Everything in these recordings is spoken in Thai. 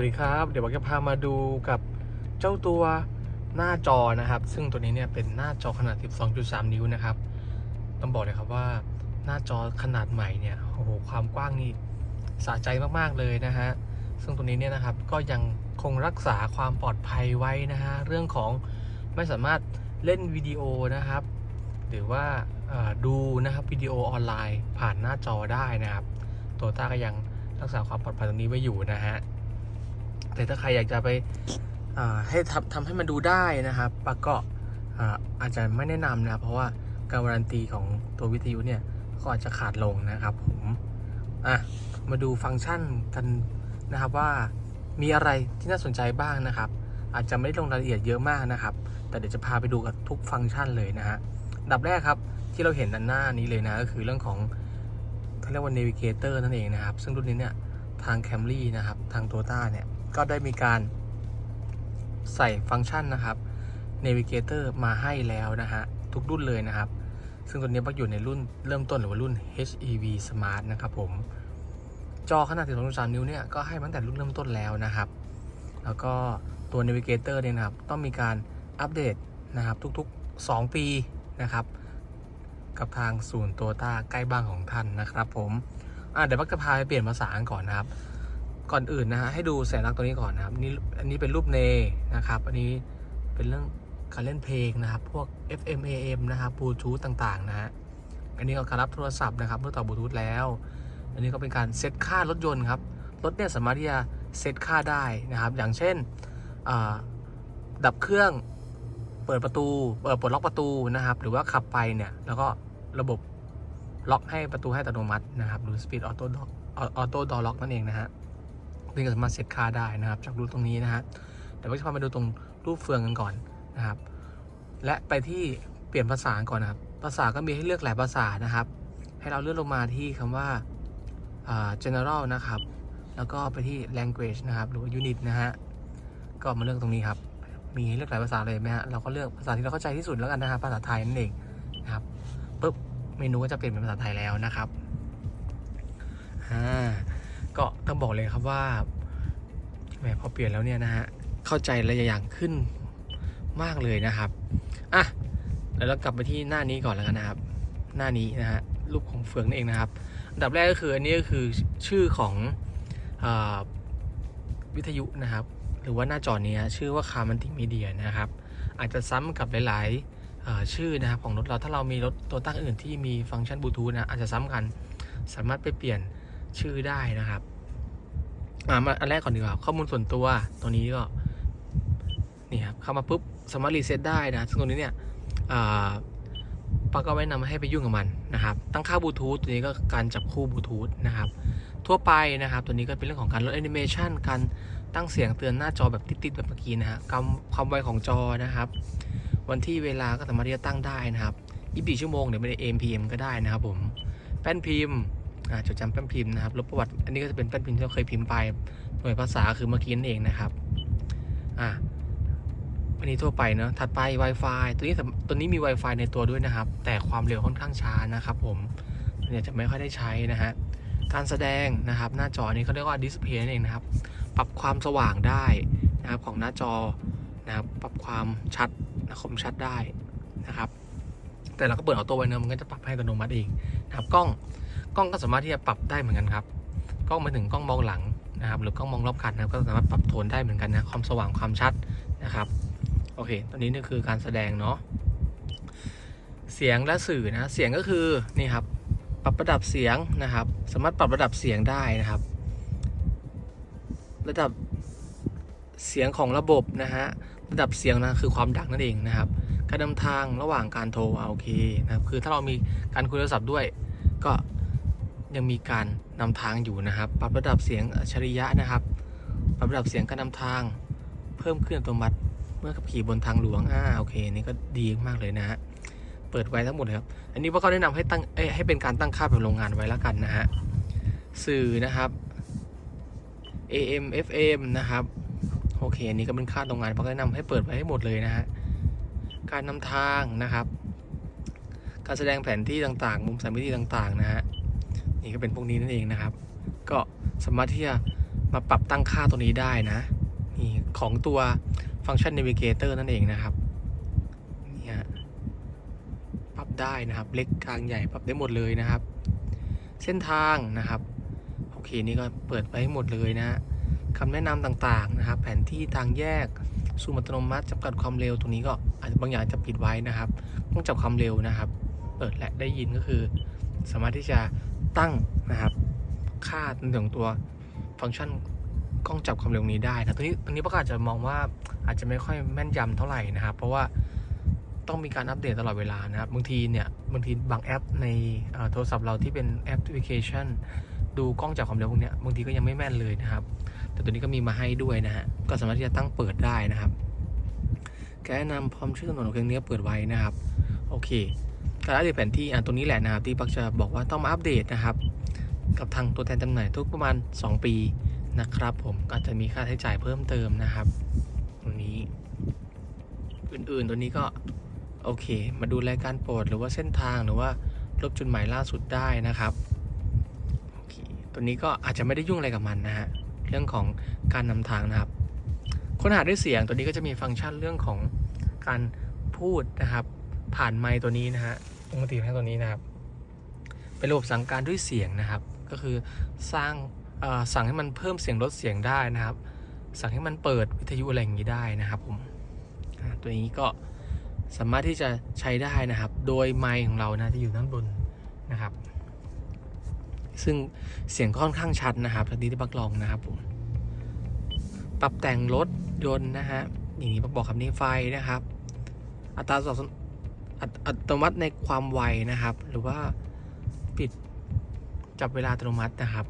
วัสดีครับ เดี๋ยวผมจะพามาดูกับเจ้าตัวหน้าจอนะครับ ซึ่งตัวนี้เนี่ยเป็นหน้าจอขนาด 12.3 นิ้วนะครับ ต้องบอกเลยครับว่าหน้าจอขนาดใหม่เนี่ยโอ้โหความกว้างนี่สะใจมากๆเลยนะฮะซึ่งตัวนี้เนี่ยนะครับก็ยังคงรักษาความปลอดภัยไว้นะฮะเรื่องของไม่สามารถเล่นวิดีโอนะครับ หรือว่าดูนะครับวิดีโอออนไลน์ผ่านหน้าจอได้นะครับโตต้าก็ยังรักษาความปลอดภัยตรงนี้ไว้อยู่นะฮะ แต่ถ้าใครอยากจะไปให้ทำทำให้มันดูได้นะครับปะก็อ่าอาจจะไม่แนะนำนะครับ เพราะว่าการวารันตีของตัววิทยุเนี่ยก็อาจจะขาดลงนะครับผมอะมาดูฟังก์ชันกันนะครับว่ามีอะไรที่น่าสนใจบ้างนะครับ อาจจะไม่ได้ลงรายละเอียดเยอะมากนะครับ แต่เดี๋ยวจะพาไปดูกับทุกฟังก์ชันเลยนะฮะดับแรกครับที่เราเห็นด้านหน้านี้เลยนะก็คือเรื่องของเขาเรียกว่า Navigator นั่นเองนะครับ ซึ่งรุ่นนี้เนี่ยทาง Camry นะครับ ทาง Toyota เนี่ย ก็ได้มีการใส่ฟังก์ชันนะครับ Navigator มาให้แล้วนะฮะ ทุกรุ่นเลยนะครับ ซึ่งตัวนี้ปักอยู่ในรุ่นเริ่มต้นหรือว่ารุ่น HEV Smart นะครับผม จอขนาด 12.3 นิ้วเนี่ยก็ให้มาตั้งแต่รุ่นเริ่มต้นแล้วนะครับ แล้วก็ตัว Navigator เนี่ยนะครับ ต้องมีการอัปเดตนะครับ ทุกๆ 2 ปีนะครับ กับทางศูนย์โตต้าใกล้บ้านของท่านนะครับผมเดี๋ยวปักจะพาไปเปลี่ยนภาษาก่อนนะครับ ก่อนอื่นนะฮะให้ดูสัญลักษณ์ตัวนี้ก่อนนะครับนี่อันนี้เป็นรูปเนนะครับ อันนี้เป็นเรื่องการเล่นเพลงนะครับ พวก FM AM นะครับบลูทูธต่างๆนะฮะอันนี้ก็การรับโทรศัพท์นะครับเมื่อต่อบลูทูธแล้ว อันนี้ก็เป็นการเซตค่ารถยนต์ครับรถเนี่ยสามารถที่จะเซตค่าได้นะครับ อย่างเช่นดับเครื่องเปิดประตูเปิดปลดล็อกประตูนะครับ หรือว่าขับไปเนี่ยแล้วก็ระบบล็อกให้ประตูให้อัตโนมัตินะครับ หรือ Speed Auto Lock Auto Door Lock นั่นเองนะฮะ นี่ก็สามารถเซตค่าได้นะครับ จากรูปตรงนี้นะฮะแต่ว่าจะพามาดูตรงรูปเฟืองกันก่อนนะครับ และไปที่เปลี่ยนภาษาก่อนนะครับ ภาษาก็มีให้เลือกหลายภาษานะครับ ให้เราเลื่อนลงมาที่คำว่าอ่า general นะครับ แล้วก็ไปที่ language นะครับ หรือ unit นะฮะก็มาเลือกตรงนี้ครับ มีให้เลือกหลายภาษาเลยไหมฮะ เราก็เลือกภาษาที่เราเข้าใจที่สุดแล้วกันนะครับ ภาษาไทยนั่นเองนะครับปุ๊บ เมนูก็จะเปลี่ยนเป็นภาษาไทยแล้วนะครับ อ่า ต้องบอกเลยครับว่าแหมพอเปลี่ยนแล้วเนี่ยนะฮะเข้าใจหลายอย่างขึ้นมากเลยนะครับอะแล้วเรากลับไปที่หน้านี้ก่อนแล้วกันนะครับ หน้านี้นะฮะรูปของเฟืองนั่นเองนะครับอันดับแรกก็คืออันนี้ก็คือชื่อของอวิทยุนะครับ หรือว่าหน้าจอนี้ชื่อว่าคาร์มันติมีเดียนะครับ อาจจะซ้ำกับหลาย ๆ ชื่อนะครับของรถเราถ้าเรามีรถตัวตั้งอื่นที่มีฟังก์ชันบลูทูธนะอาจจะซ้ำกัน สามารถไปเปลี่ยนชื่อได้นะครับ อ่ามาอันแรกก่อนดีกว่าข้อมูลส่วนตัวตัวนี้ก็นี่ครับเข้ามาปุ๊บสามารถรีเซ็ตได้นะซึ่งตรงนี้เนี่ยอ่าปาก็ไม่นำให้ไปยุ่งกับมันนะครับ ตั้งค่าบลูทูธตัวนี้ก็การจับคู่บลูทูธนะครับ ทั่วไปนะครับ ตัวนี้ก็เป็นเรื่องของการลดแอนิเมชันการตั้งเสียงเตือนหน้าจอแบบติดๆแบบเมื่อกี้นะฮะความความไวของจอนะครับ วันที่เวลาก็สามารถที่จะตั้งได้นะครับ 24 ชั่วโมงเดี๋ยวไม่ได้ AM PM ก็ได้นะครับผม แป้นพิมพ์ จดจำแป้นพิมพ์นะครับลบประวัติอันนี้ก็จะเป็นแป้นพิมพ์ที่เราเคยพิมพ์ไปหน่วยภาษาคือเมื่อกี้นั่นเองนะครับอ่าอันนี้ทั่วไปเนาะถัดไป Wi-Fi ตัวนี้ตัวนี้มี Wi-Fi ในตัวด้วยนะครับ แต่ความเร็วค่อนข้างช้านะครับ ผมเนี่ยจะไม่ค่อยได้ใช้นะฮะการแสดงนะครับหน้าจอนี้เขาเรียกว่าดิสเพย์นั่นเองนะครับ ปรับความสว่างได้นะครับของหน้าจอนะครับปรับความชัดนะคมชัดได้นะครับ แต่เราก็เปิดออโต้ไว้เนอะมันก็จะปรับให้อัตโนมัติเองนะครับกล้อง กล้องก็สามารถที่จะปรับได้เหมือนกันครับ กล้องมาถึงกล้องมองหลังนะครับ หรือกล้องมองรอบคันนะครับ ก็สามารถปรับโทนได้เหมือนกันนะความสว่างความชัดนะครับ โอเค ตอนนี้นี่คือการแสดงเนาะ เสียงและสื่อนะ เสียงก็คือนี่ครับ ปรับระดับเสียงนะครับ สามารถปรับระดับเสียงได้นะครับ ระดับเสียงของระบบนะฮะ ระดับเสียงนะคือความดังนั่นเองนะครับ การนำทางระหว่างการโทรโอเคนะครับ คือถ้าเรามีการคุยโทรศัพท์ด้วยก็ ยังมีการนำทางอยู่นะครับ ปรับระดับเสียงอัจฉริยะนะครับ ปรับระดับเสียงการนำทาง เพิ่มขึ้นอัตโนมัติเมื่อขับขี่บนทางหลวง อ่า โอเค นี่ก็ดีมากเลยนะฮะ เปิดไว้ทั้งหมดเลยครับ อันนี้ว่าเขาแนะนำให้ตั้ง เอ้ให้เป็นการตั้งค่าแบบโรงงานไว้แล้วกันนะฮะ สื่อนะครับ AM FM นะครับ โอเค อันนี้ก็เป็นค่าโรงงานเพราะแนะนำให้เปิดไว้ให้หมดเลยนะฮะ การนำทางนะครับ การแสดงแผนที่ต่างๆ มุมสามมิติต่างๆ นะฮะ นี่ก็เป็นพวกนี้นั่นเองนะครับ ก็สามารถที่จะมาปรับตั้งค่าตัวนี้ได้นะนี่ของตัวฟังก์ชัน Navigator นั่นเองนะครับนี่ยปรับได้นะครับ เล็กกลางใหญ่ปรับได้หมดเลยนะครับ เส้นทางนะครับโอเคนี่ก็เปิดไปให้หมดเลยนะฮะคำแนะนำต่างๆนะครับ แผนที่ทางแยกซูมอัตโนมัติจำกัดความเร็วตรงนี้ก็อาจจะบางอย่างจะปิดไว้นะครับ ต้องจับความเร็วนะครับ เปิดและได้ยินก็คือ สามารถที่จะ ตั้งนะครับ ค่าในของตัวฟังก์ชันกล้องจับความเร็วนี้ได้นะตัวนี้ตัวนี้ประกาศจะมองว่าอาจจะไม่ค่อยแม่นยำเท่าไหร่นะครับ เพราะว่าต้องมีการอัปเดตตลอดเวลานะครับบางทีเนี่ยบางทีบางแอปในโทรศัพท์เราที่เป็นแอปพลิเคชัน ดูกล้องจับความเร็วพวกนี้บางทีก็ยังไม่แม่นเลยนะครับ แต่ตัวนี้ก็มีมาให้ด้วยนะฮะก็สามารถที่จะตั้งเปิดได้นะครับแนะนำพร้อมชื่อถนนของเครื่องนี้เปิดไว้นะครับ โอเค การอัปเดตแผนที่อะตัวนี้แหละนะครับที่ปักจะบอกว่าต้องมาอัปเดตนะครับ กับทางตัวแทนจำหน่ายทุกประมาณ 2 ปีนะครับ ผมก็จะมีค่าใช้จ่ายเพิ่มเติมนะครับ ตรงนี้ อื่นๆตัวนี้ก็โอเค มาดูรายการโปรดหรือว่าเส้นทางหรือว่าลบจุดหมายล่าสุดได้นะครับโอเคตัวนี้ก็อาจจะไม่ได้ยุ่งอะไรกับมันนะฮะเรื่องของการนำทางนะครับค้นหาด้วยเสียงตัวนี้ก็จะมีฟังก์ชันเรื่องของการพูดนะครับ ผ่านไมค์ตัวนี้นะฮะ ปกติให้ตัวนี้นะครับ เป็นระบบสั่งการด้วยเสียงนะครับ ก็คือสร้างสั่งให้มันเพิ่มเสียงลดเสียงได้นะครับ สั่งให้มันเปิดวิทยุอะไรอย่างนี้ได้นะครับผมอ่าตัวนี้ก็สามารถที่จะใช้ได้นะครับ โดยไมค์ของเรานะจะอยู่ด้านบนนะครับ ซึ่งเสียงค่อนข้างชัดนะครับทันทีที่ปักลองนะครับผมปรับแต่งรถยนต์นะฮะอย่างนี้ปักบอกคำนี้ไฟนะครับ อัตราส่วน อัตอัตโนมัติในความไวนะครับ หรือว่าปิดจับเวลาอัตโนมัตินะครับ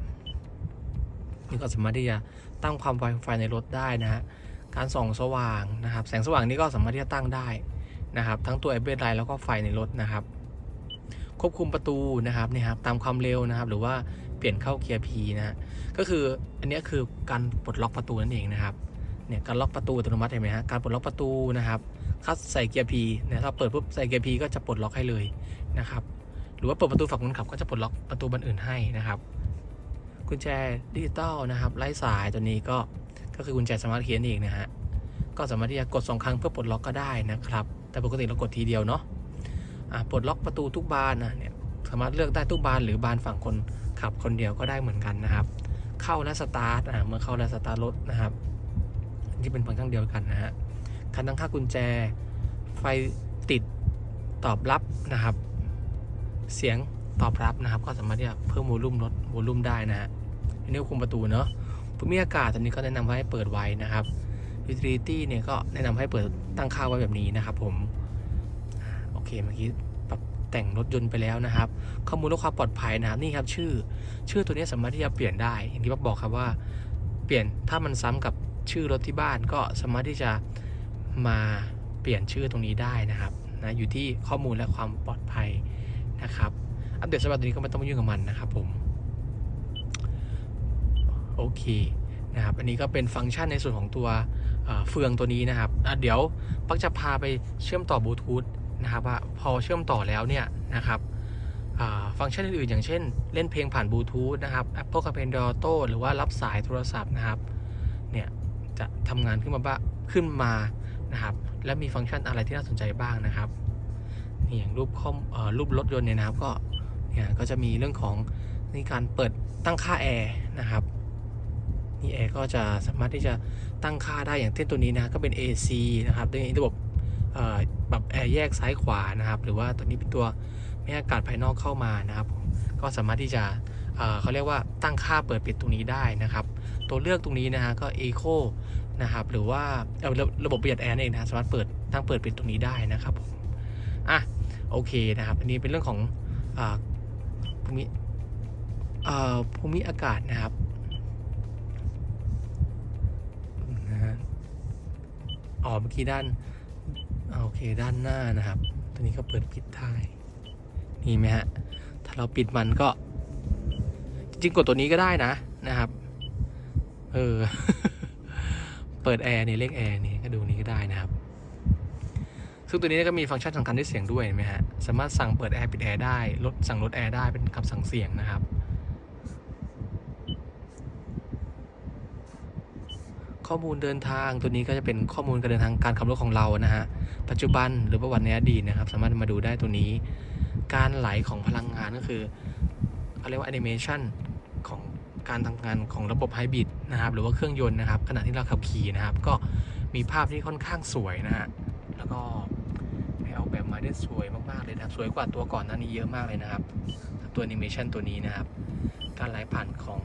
นี่ก็สามารถที่จะตั้งความไวของไฟในรถได้นะฮะการส่องสว่างนะครับ แสงสว่างนี่ก็สามารถที่จะตั้งได้นะครับ ทั้งตัว a อ b ไลท์แล้วก็ไฟในรถนะครับ ควบคุมประตูนะครับนี่ครับตามความเร็วนะครับ หรือว่าเปลี่ยนเข้าเกียร์ P นะฮะก็คืออันนี้คือการปลดล็อกประตูนั่นเองนะครับ เนี่ยการล็อกประตูอัตโนมัติเห็นไหมฮะการปลดล็อกประตูนะครับคัดใส่เกียร์ P เนี่ยถ้าเปิดปุ๊บใส่เกียร์ P ก็จะปลดล็อกให้เลยนะครับหรือว่าเปิดประตูฝั่งคนขับก็จะปลดล็อกประตูบานอื่นให้นะครับกุญแจดิจิตอลนะครับไร้สายตัวนี้ก็ก็คือกุญแจสมาร์ทคีย์นั่นเองนะฮะก็สามารถที่จะกดสองครั้งเพื่อปลดล็อกก็ได้นะครับ แต่ปกติเรากดทีเดียวเนาะอะปลดล็อกประตูทุกบานนะเนี่ยสามารถเลือกได้ทุกบานหรือบานฝั่งคนขับคนเดียวก็ได้เหมือนกันนะครับ เข้าและสตาร์ทอะเมื่อเข้าและสตาร์ทรถนะครับ ที่เป็นฟังก์ชันเดียวกันนะฮะการตั้งค่ากุญแจ ไฟติดตอบรับนะครับ เสียงตอบรับนะครับ ก็สามารถที่จะเพิ่มโวลูมลดโวลูมได้นะฮะนนี้ควบคุมประตูเนาะภูมิอากาศตอนนี้ก็แนะนำให้เปิดไว้นะครับ utility เนี่ยก็แนะนำให้เปิดตั้งค่าไว้แบบนี้นะครับผม โอเคเมื่อกี้ปรับแต่งรถยนต์ไปแล้วนะครับ ข้อมูลและความปลอดภัยนะครับนี่ครับชื่อ ชื่อตัวนี้สามารถที่จะเปลี่ยนได้ อย่างที่บอกครับว่า เปลี่ยนถ้ามันซ้ำกับ ชื่อรถที่บ้านก็สามารถที่จะมาเปลี่ยนชื่อตรงนี้ได้นะครับนะอยู่ที่ข้อมูลและความปลอดภัยนะครับ อัปเดตสำหรับตัวนี้ก็ไม่ต้องยุ่งกับมันนะครับผมโอเคนะครับอันนี้ก็เป็นฟังก์ชันในส่วนของตัวเฟืองตัวนี้นะครับเดี๋ยวปักจะพาไปเชื่อมต่อบลูทูธนะครับว่าพอเชื่อมต่อแล้วเนี่ยนะครับฟังก์ชันอื่นๆอย่างเช่น เล่นเพลงผ่านบลูทูธนะครับ Apple CarPlay Auto หรือว่ารับสายโทรศัพท์นะครับเนี่ย จะทำงานขึ้นมาบ้างขึ้นมานะครับ และมีฟังก์ชันอะไรที่น่าสนใจบ้างนะครับนี่อย่างรูปข้อมเอ่อรูปรถยนต์เนี่ยนะครับก็เนี่ยก็จะมีเรื่องของนี่การเปิดตั้งค่าแอร์นะครับนี่แอร์ก็จะสามารถที่จะตั้งค่าได้อย่างเช่นตัวนี้นะก็เป็น AC นะครับด้วยระบบเอ่อปรับแอร์แยกซ้ายขวานะครับ หรือว่าตัวนี้เป็นตัวไม่อากาศภายนอกเข้ามานะครับ ก็สามารถที่จะเเขาเรียกว่าตั้งค่าเปิดปิดตรงนี้ได้นะครับ ตัวเลือกตรงนี้นะฮะก็ Eco นะครับ หรือว่าระบบประหยัดแอร์เองนะสามารถเปิดตั้งเปิดปิดตรงนี้ได้นะครับผมอะโอเคนะครับ อันนี้เป็นเรื่องของอภูมิภูมิอากาศนะครับนะฮะอ๋อเมื่อกี้ด้านโอเคด้านหน้านะครับ ตัวนี้ก็เปิดปิดได้นี่ไหมฮะถ้าเราปิดมันก็ จริงกดตัวนี้ก็ได้นะนะครับ เออ เปิดแอร์นี่เลขแอร์นี่ก็ดูนี้ก็ได้นะครับ ซึ่งตัวนี้ก็มีฟังก์ชันสำคัญด้วยเสียงด้วยเห็นไหมฮะ สามารถสั่งเปิดแอร์ปิดแอร์ได้ ลดสั่งลดแอร์ได้เป็นคำสั่งเสียงนะครับ ข้อมูลเดินทางตัวนี้ก็จะเป็นข้อมูลการเดินทางการขับรถของเรานะฮะ ปัจจุบันหรือประวัติในอดีตนะครับ สามารถมาดูได้ตัวนี้ การไหลของพลังงานก็คือเขาเรียกว่าแอนิเมชันของการทำงานของระบบไฮบริด นะครับหรือว่าเครื่องยนต์นะครับขณะที่เราขับขี่นะครับ ก็มีภาพที่ค่อนข้างสวยนะฮะแล้วก็ให้ออกแบบมาได้สวยมากๆเลยนะครับ สวยกว่าตัวก่อนหน้านี้เยอะมากเลยนะครับ ตัวแอนิเมชันตัวนี้นะครับ การไหลผ่านของ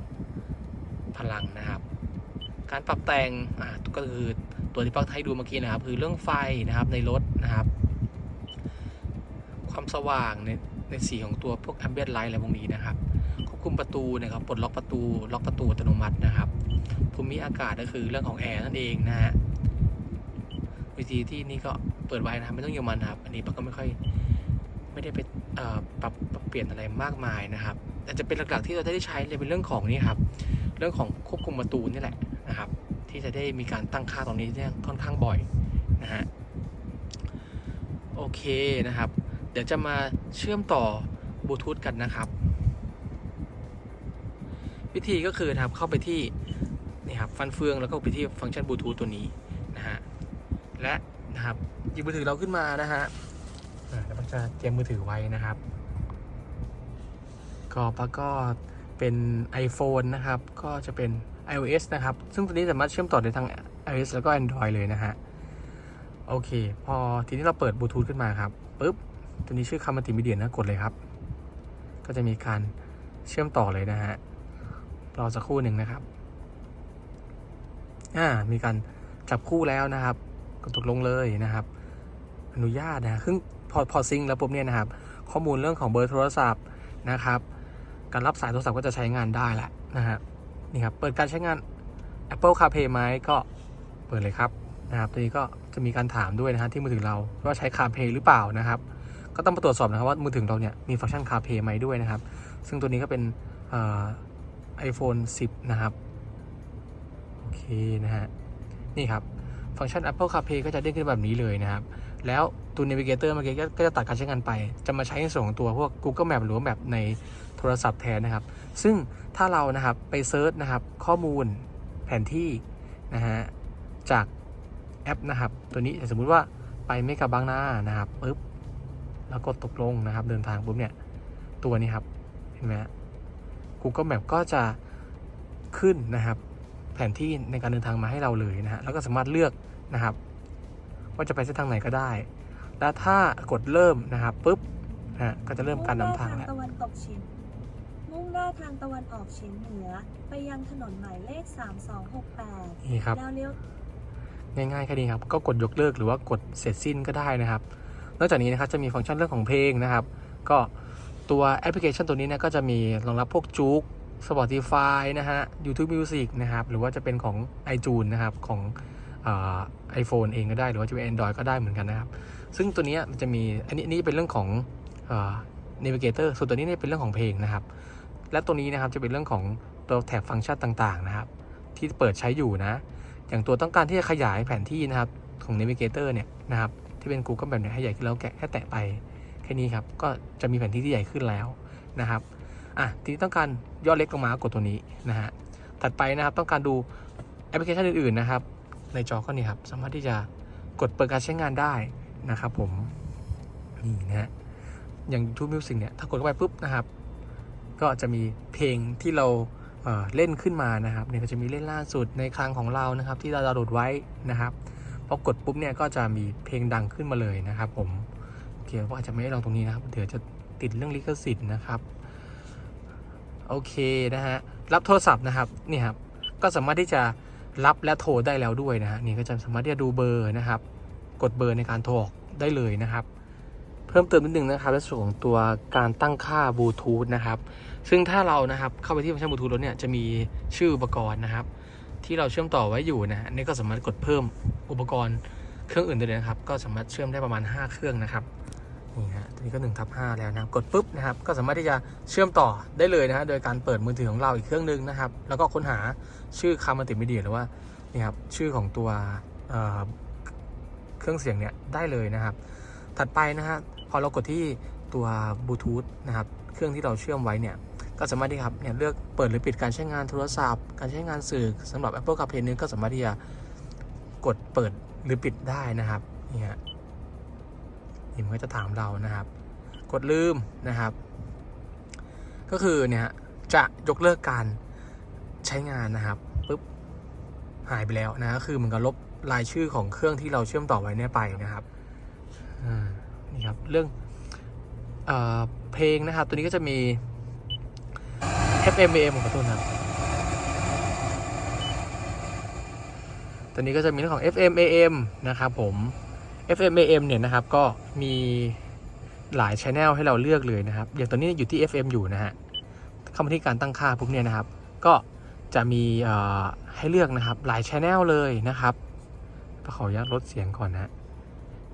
พลังนะครับ การปรับแต่งอ่าก็คือตัวที่ปักให้ดูเมื่อกี้นะครับ คือเรื่องไฟนะครับในรถนะครับ ความสว่างในในสีของตัวพวก ambient light อะไรพวกนี้นะครับควบคุมประตูนะครับปลดล็อกประตูล็อกประตูอัตโนมัตินะครับ ภูมิอากาศก็คือเรื่องของแอร์นั่นเองนะฮะวิธีที่นี่ก็เปิดไว้นะไม่ต้องโยมมันนะครับ อันนี้ปักก็ไม่ค่อยไม่ได้ไปปรับปรับเปลี่ยนอะไรมากมายนะครับแต่จะเป็นหลักๆที่เราได้ใช้เลยเป็นเรื่องของนี่ครับ เรื่องของควบคุมประตูนี่แหละนะครับ ที่จะได้มีการตั้งค่าตรงนี้เนี่ยค่อนข้างบ่อยนะฮะโอเคนะครับ เดี๋ยวจะมาเชื่อมต่อบลูทูธกันนะครับ วิธีก็คือนะครับเข้าไปที่ นี่ครับฟันเฟืองแล้วก็ไปที่ฟังก์ชันบลูทูธตัวนี้นะฮะและนะครับหยิบมือถือเราขึ้นมานะฮะอ่าแล้วมันจะเตรียมมือถือไว้นะครับ ก็ปะก็เป็น iPhone นะครับ ก็จะเป็น iOS นะครับ ซึ่งตัวนี้สามารถเชื่อมต่อได้ทั้ง iOS แล้วก็ Android เลยนะฮะ โอเค พอทีนี้เราเปิดบลูทูธขึ้นมาครับปุ๊บ ตัวนี้ชื่อคำมัลติมีเดียนะ กดเลยครับ ก็จะมีการเชื่อมต่อเลยนะฮะ รอสักครู่หนึ่งนะครับ อ่ามีการจับคู่แล้วนะครับกดตกลงเลยนะครับ อนุญาตนะซึ่งพอพอซิงแล้วปุ๊บเนี่ยนะครับ ข้อมูลเรื่องของเบอร์โทรศัพท์นะครับ การรับสายโทรศัพท์ก็จะใช้งานได้แหละนะฮะนี่ครับเปิดการใช้งาน Apple CarPlay ไหมก็เปิดเลยครับนะครับตัวนี้ก็จะมีการถามด้วยนะฮะที่มือถือเราว่าใช้ CarPlay หรือเปล่านะครับ ก็ต้องมาตรวจสอบนะครับว่ามือถือเราเนี่ยมีฟังก์ชัน CarPlay ไหมด้วยนะครับ ซึ่งตัวนี้ก็เป็นไอโฟน 10 นะครับ นะฮะ นี่ครับ ฟังก์ชัน Apple CarPlay ก็จะเด้งขึ้นแบบนี้เลยนะครับ แล้วตัว Navigator เมื่อกี้ก็จะตัดการใช้งานไป จะมาใช้ในส่วนของตัวพวก Google Map หรือว่า Map ในโทรศัพท์แทนนะครับ ซึ่งถ้าเรานะครับไปเซิร์ชนะครับข้อมูลแผนที่นะฮะจากแอปนะครับ ตัวนี้สมมุติว่าไปเมกะบางนานะครับปุ๊บแล้วกดตกลงนะครับ เดินทางปุ๊บเนี่ย ตัวนี้ครับ เห็นไหมฮะ Google Map ก็จะขึ้นนะครับ แผนที่ในการเดินทางมาให้เราเลยนะฮะแล้วก็สามารถเลือกนะครับ ว่าจะไปเส้นทางไหนก็ได้ แล้วถ้ากดเริ่มนะครับปุ๊บนะฮะก็จะเริ่มการนำทางมุ่หแล้วตะวันตกเฉียงมุ่งหน้าทางตะวันออกเฉียงเหนือ ไปยังถนนหมายเลข 3268นี่ครับแล้วเลี้ยวง่ายๆแค่นี้ครับ ก็กดยกเลิกหรือว่ากดเสร็จสิ้นก็ได้นะครับ นอกจากนี้นะครับจะมีฟังก์ชันเรื่องของเพลงนะครับ ก็ตัวแอปพลิเคชันตัวนี้เนะก็จะมีรองรับพวกจุก Spotify นะฮะ YouTube Music นะครับ หรือว่าจะเป็นของ iTunes นะครับ ของไอโฟนเองก็ได้หรือว่าจะเป็น Android ก็ได้เหมือนกันนะครับ ซึ่งตัวนี้มันจะมีอันนี้นนี้เป็นเรื่องของเอ่อ Navigator ส่วนตัวนี้เนี่ยเป็นเรื่องของเพลงนะครับ และตัวนี้นะครับจะเป็นเรื่องของตัวแท็บฟังก์ชันต่างๆนะครับ ที่เปิดใช้อยู่นะ อย่างตัวต้องการที่จะขยายแผนที่นะครับของ Navigator เนี่ยนะครับที่เป็น Google แบบเนี้ยให้ใหญ่ขึ้นแล้วแกะแค่แตะไปแค่นี้ครับก็จะมีแผนที่ที่ใหญ่ขึ้นแล้วนะครับ อะทีนี้ต้องการย่อเล็กลงมากดตัวนี้นะฮะถัดไปนะครับต้องการดูแอปพลิเคชันอื่นๆนะครับ ในจอก็นี่ครับ สามารถที่จะกดเปิดการใช้งานได้นะครับผมนี่นะฮะอย่าง YouTube Music เนี่ยถ้ากดเข้าไปปุ๊บนะครับ ก็จะมีเพลงที่เราเเล่นขึ้นมานะครับเนี่ยก็จะมีเล่นล่าสุดในคลังของเรานะครับ ที่เราดาวน์โหลดไว้นะครับพอกดปุ๊บเนี่ยก็จะมีเพลงดังขึ้นมาเลยนะครับ ผมโอเคว่าจะไม่ได้ลองตรงนี้นะครับเดี๋ยวจะติดเรื่องลิขสิทธิ์นะครับ โอเคนะฮะ รับโทรศัพท์นะครับ นี่ครับ ก็สามารถที่จะรับและโทรได้แล้วด้วยนะฮะ นี่ก็จะสามารถที่จะดูเบอร์นะครับ กดเบอร์ในการโทรออกได้เลยนะครับ เพิ่มเติมนิดนึงนะครับในส่วนของตัวการตั้งค่าบลูทูธนะครับ ซึ่งถ้าเรานะครับเข้าไปที่ฟังก์ชันบลูทูธแล้วเนี่ยจะมีชื่ออุปกรณ์นะครับ ที่เราเชื่อมต่อไว้อยู่นะฮะอันนี่ก็สามารถกดเพิ่มอุปกรณ์เครื่องอื่นได้เลยนะครับ ก็สามารถเชื่อมได้ประมาณ 5 เครื่องนะครับ นี่ฮะตัวนี้ก็1ทับ5แล้วนะครับ กดปุ๊บนะครับ ก็สามารถที่จะเชื่อมต่อได้เลยนะฮะ โดยการเปิดมือถือของเราอีกเครื่องหนึงนะครับ แล้วก็ค้นหาชื่อคำมัลติมีเดียหรือว่า นี่ครับ ชื่อของตัวเเครื่องเสียงเนี่ยได้เลยนะครับ ถัดไปนะฮะ พอเรากดที่ตัวบลูทูธนะครับ เครื่องที่เราเชื่อมไว้เนี่ย ก็สามารถที่ครับ เนี่ยเลือกเปิดหรือปิดการใช้งานโทรศัพท์ การใช้งานสื่อสำหรับ Apple CarPlay นี้ก็สามารถที่จะกดเปิดหรือปิดได้นะครับ นี่ฮะ นี่มันก็จะถามเรานะครับ กดลืมนะครับ ก็คือเนี่ยจะยกเลิกการใช้งานนะครับปุ๊บหายไปแล้วนะ คือมันก็ลบรายชื่อของเครื่องที่เราเชื่อมต่อไว้เนี่ยไปนะครับอ่านี่ครับเรื่องเอเพลงนะครับ ตัวนี้ก็จะมี FM AM ของตุ้นครับตัวนี้ก็จะมีเรื่องของ FM AM นะครับผม FM AM เนี่ยนะครับก็มีหลายช anel ให้เราเลือกเลยนะครับ อย่างตัวนี้อยู่ที่ FM อยู่นะฮะเข้ามาที่การตั้งค่าปุ๊บเนี่ยนะครับ ก็จะมีให้เลือกนะครับหลายช anel เลยนะครับขออนุญาตลดเสียงก่อนนะ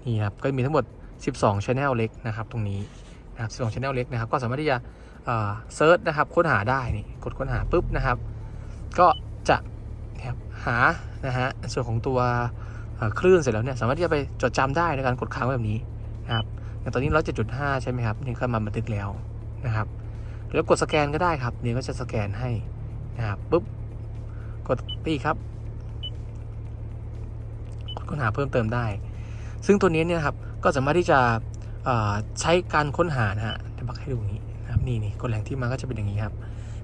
นี่ครับก็มีทั้งหมด 12 channel เล็กนะครับ ตรงนี้นะครับ12 channel เล็กนะครับ ก็สามารถที่จะเซิร์ชนะครับค้นหาได้นี่กดค้นหาปุ๊บนะครับ ก็จะหานะฮะส่วนของตัว คลื่นเสร็จแล้วเนี่ยสามารถที่จะไปจดจำได้ในการกดค้างแบบนี้นะครับอย่างตอนนี้107.5ใช่ไหมครับนี่ก็มาบันทึกแล้วนะครับแล้วกดสแกนก็ได้ครับนี่ก็จะสแกนให้นะครับปุ๊บกดปีครับกดค้นหาเพิ่มเติมได้ ซึ่งตัวนี้เนี่ยครับก็สามารถที่จะใช้การค้นหานะฮะเดี๋ยวบักให้ดูอย่างนี้นะครับนี่นี่กดแหล่งที่มาก็จะเป็นอย่างนี้ครับ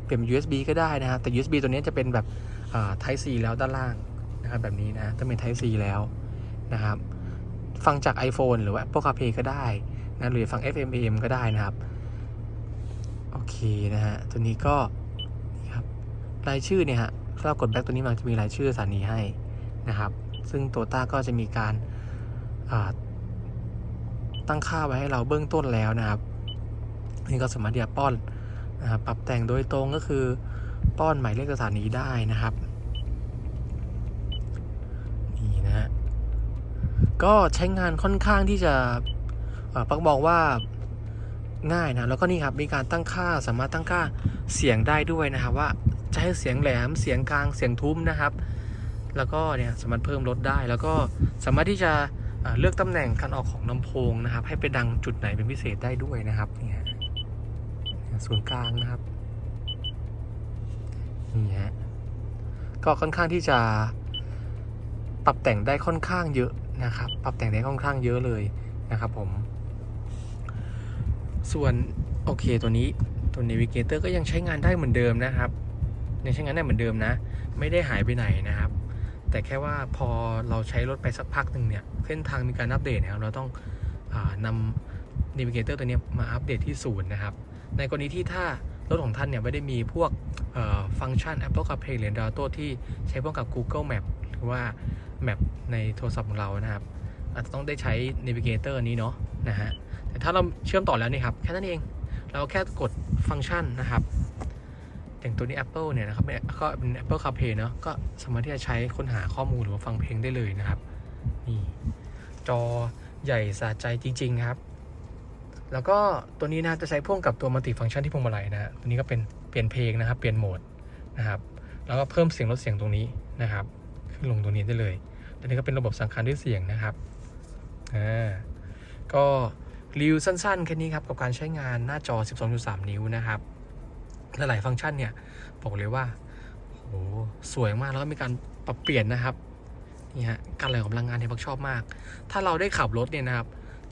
เปลี่ยนเป็น USB ก็ได้นะครับแต่ USB ตัวนี้จะเป็นแบบ Type C แล้วด้านล่าง นะครับแบบนี้นะต้องเป็น Type C แล้วนะครับ ฟังจาก iPhone หรือว่า Apple CarPlay ก็ได้นะหรือฟัง FM AM ก็ได้นะครับ โอเคนะฮะตัวนี้ก็นี่ครับรายชื่อเนี่ยฮะถ้าเรากดแบ็กตัวนี้มันจะมีรายชื่อสถานีให้นะครับ ซึ่งโตต้าก็จะมีการาตั้งค่าไว้ให้เราเบื้องต้นแล้วนะครับนี่ก็สามารถที่จะป้อนนะครับปรับแต่งโดยตรงก็คือป้อนหมายเลขสถานีได้นะครับ นี่นะฮะ ก็ใช้งานค่อนข้างที่จะปักบอกว่าง่ายนะ แล้วก็นี่ครับมีการตั้งค่าสามารถตั้งค่าเสียงได้ด้วยนะครับ ว่าจะให้เสียงแหลมเสียงกลางเสียงทุ้มนะครับ แล้วก็เนี่ยสามารถเพิ่มลดได้ แล้วก็สามารถที่จะเอ่อเลือกตำแหน่งการออกของลำโพงนะครับ ให้ไปดังจุดไหนเป็นพิเศษได้ด้วยนะครับเนี่ยศูนย์กลางนะครับนี่ฮะก็ค่อนข้างที่จะปรับแต่งได้ค่อนข้างเยอะ นะครับปรับแต่งได้ค่อนข้างเยอะเลยนะครับผม ส่วนโอเคตัวนี้ตัว Navigator ก็ยังใช้งานได้เหมือนเดิมนะครับยังใช้งานได้เหมือนเดิมนะ ไม่ได้หายไปไหนนะครับ แต่แค่ว่าพอเราใช้รถไปสักพักหนึ่งเนี่ยเส้นทางมีการอัปเดตนะครับเราต้องอนำ Navigator ตัวนี้มาอัปเดตที่ศูนย์นะครับ ในกรณีที่ถ้า รถของท่านเนี่ยไม่ได้มีพวกฟังก์ชัน Apple CarPlay หรือ Auto ที่ใช้ร่วมกับ Google Map หรือว่า Map ในโทรศัพท์ของเรานะครับ อาจจะต้องได้ใช้ Navigator อันนี้เนาะนะฮะแต่ถ้าเราเชื่อมต่อแล้วนี่ครับ แค่นั้นเอง เราแค่กดฟังก์ชันนะครับอย่างตัวนี้ Apple เนี่ยนะครับก็เป็น Apple CarPlay เนาะก็สามารถที่จะใช้ค้นหาข้อมูลหรือว่าฟังเพลงได้เลยนะครับนี่จอใหญ่สะใจจริง ๆ ครับ แล้วก็ตัวนี้นะจะใช้พ่วงกับตัวมัลติฟังก์ชันที่พวงมาลัยนะฮะตัวนี้ก็เป็นเปลี่ยนเพลงนะครับ เปลี่ยนโหมดนะครับ แล้วก็เพิ่มเสียงลดเสียงตรงนี้นะครับ ขึ้นลงตรงนี้ได้เลยตัวนี้ก็เป็นระบบสังการด้วยเสียงนะครับอ่าก็รีวิวสั้นๆแค่นี้ครับกับการใช้งานหน้าจอ 12.3 นิ้วนะครับและหลายฟังก์ชันเนี่ยบอกเลยว่าโหสวยมากแล้วก็มีการปรับเปลี่ยนนะครับนี่ฮะการไหลของพลังงานที่พักชอบมาก ถ้าเราได้ขับรถเนี่ยนะครับ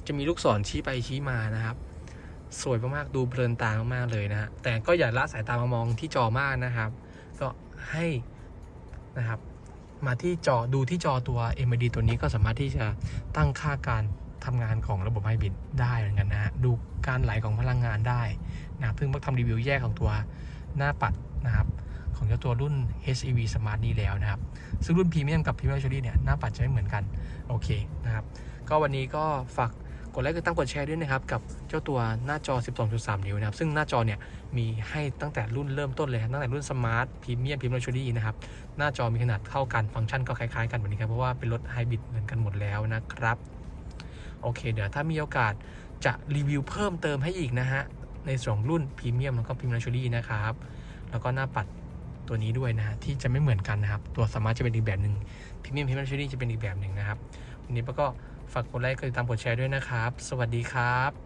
จะมีลูกศรชี้ไปชี้มานะครับ สวยมากๆดูเพลินตามากๆเลยนะฮะแต่ก็อย่าละสายตามามองที่จอมากนะครับ ก็ให้นะครับ มาที่จอดูที่จอตัว MID ตัวนี้ก็สามารถที่จะตั้งค่าการทำงานของระบบไฮบริดได้เหมือนกันนะฮะดูการไหลของพลังงานได้นะครับซึ่งเพิ่งทำรีวิวแยกของตัวหน้าปัดนะครับของเจ้าตัวรุ่น HEV Smart นี้แล้วนะครับ ซึ่งรุ่นพรีเมียมกับพรีเมียมช r รี่เนี่ย หน้าปัดจะไม่เหมือนกัน โอเคนะครับ ก็วันนี้ก็ฝาก กดไลค์กดตั้งกดแชร์ด้วยนะครับ กับเจ้าตัวหน้าจอ 12.3 นิ้วนะครับ ซึ่งหน้าจอเนี่ยมีให้ตั้งแต่รุ่นเริ่มต้นเลยตั้งแต่รุ่นสมาร์ทพรีเมียมพรีเมียมช r รี่นะครับ หน้าจอมีขนาดเท่ากันฟังก์ชันก็คล้ายๆกันเหมือนกันเพราะว่าเป็นรถไฮบริดเหมือนกันหมดแล้วนะครับ โอเค เดี๋ยวถ้ามีโอกาสจะรีวิวเพิ่มเติมให้อีกนะฮะในส่วนรุ่นพรีเมียมแล้วก็พรีเมียมช r รี่นะครับแล้วก็หน้าปัดตัวนี้ด้วยนะฮะที่จะไม่เหมือนกันนะครับตัวสมาร์ทจะเป็นอีกแบบหนึ่งพรีเมียมพรีเมียมช r รี่จะเป็นอีกแบบหนึ่งนะครับวันนี้ก็ ฝากกดไลค์กดติดตามกดแชร์ด้วยนะครับ สวัสดีครับ